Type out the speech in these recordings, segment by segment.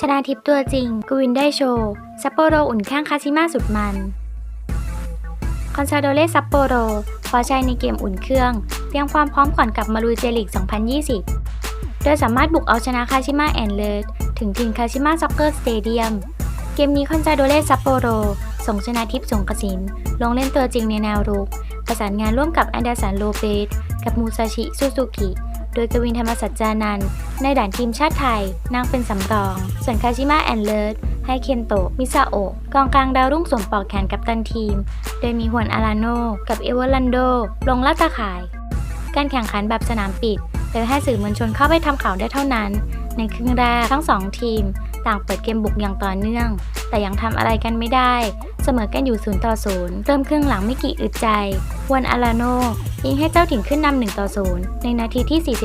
ชนะทิพตัวจริงกวินได้โชว์ซัปโปโรอุ่นข้างคาชิมาสุดมัน คอนซาโดเลซัปโปโรคว้าชัยในเกมอุ่นเครื่อง เตรียมความพร้อมก่อนกลับมาลุยเจลิก 2020 โดยสามารถบุกเอาชนะคาชิมาแอนเลดถึงทินคาชิมาซ็อกเกอร์สเตเดียม เกมนี้คอนซาโดเลซัปโปโรส่งชนะทิพย์สงกสิน ลงเล่นตัวจริงในแนวรุก ประสานงานร่วมกับแอนเดอร์สันโลเปสกับมูซาชิซูซูกิ โดยกวินธรรมสัจจานันท์ในด่านทีมชาติไทย นางเป็นสำรอง ส่วนคาชิมะแอนเลิร์ดให้เคนโตะ มิซาโอะกองกลางดาวรุ่งสวมปลอกแขนกับตันทีม โดยมีฮวนอาราโน กับเอเวอร์ลันโด ลงลัดตาข่าย การแข่งขันแบบสนามปิด โดยให้สื่อมวลชนเข้าไปทำข่าวได้เท่านั้น ในครึ่งแรกทั้งสองทีม ต่างเปิดเกมบุกอย่างต่อเนื่อง แต่ยังทำอะไรกันไม่ได้ เสมอกันอยู่0ต่อ0เริ่มครึ่งหลังไม่กี่อึดใจควนอาราโนยิงให้เจ้าถิ่นขึ้นนำ1ต่อ0ในนาทีที่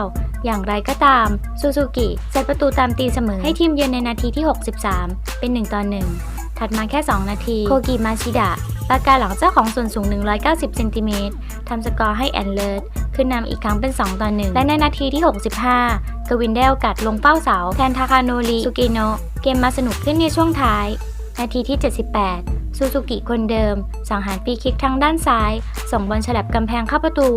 49 อย่างไรก็ตามซูซูกิเซตประตูตามตีเสมอให้ทีมเยือนในนาทีที่ 63 เป็น 1 ต่อ 1 ถัดมาแค่ 2 นาที โคกิมาชิดะ ประกาหลังเจ้าของส่วนสูง 190 เซนติเมตรทำสกอร์ให้แอนเลิร์ดขึ้นนำอีกครั้งเป็น 2 ต่อ 1 และในนาทีที่ 65 กวินได้โอกาสลงเป้าเสา แทนทาคาโนริสุเกโนะเกมมาสนุกขึ้นในช่วงท้าย นาทีที่ 78 ซูซูกิคนเดิม สังหารฟรีคิกทางด้านซ้าย ส่งบอลฉลับกำแพงเข้าประตู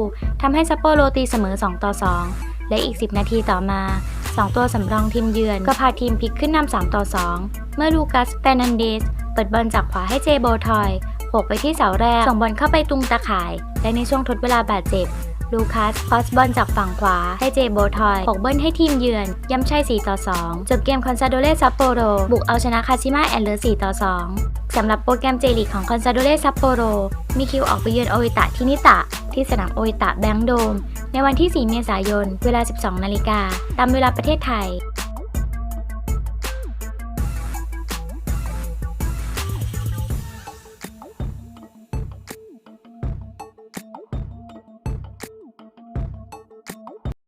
ทำให้ซัปโปโรตีเสมอ 2 ต่อ 2 และอีก 10 นาทีต่อมา 2 ตัวสำรองทีมเยือนก็พาทีมพลิกขึ้นนำ3ต่อ 2 เมื่อลูกัสแฟนันเดสเปิดบอลจากขวาให้เจโบทอย โขกไปที่เสาแรกส่งบอลเข้าไปตุงตะข่าย และในช่วงทดเวลาบาดเจ็บ ลูคัสคอสบอลจากฝั่งขวา ให้เจโบทอยหกเบิ้ลให้ทีมเยือน ย้ำชัย 4 ต่อ 2 จบเกมคอนซาโดเลซัปโปโร บุกเอาชนะคาชิมาแอนเลอร์4ต่อ 2 สำหรับโปรแกรมเจลีกของคอนซาโดเลซัปโปโร มีคิวออกไปเยือนโออิตะที่นิตะ ที่สนามโออิตะแบงค์โดม ในวันที่ 4 เมษายน เวลา 12 นาฬิกา ตามเวลาประเทศไทย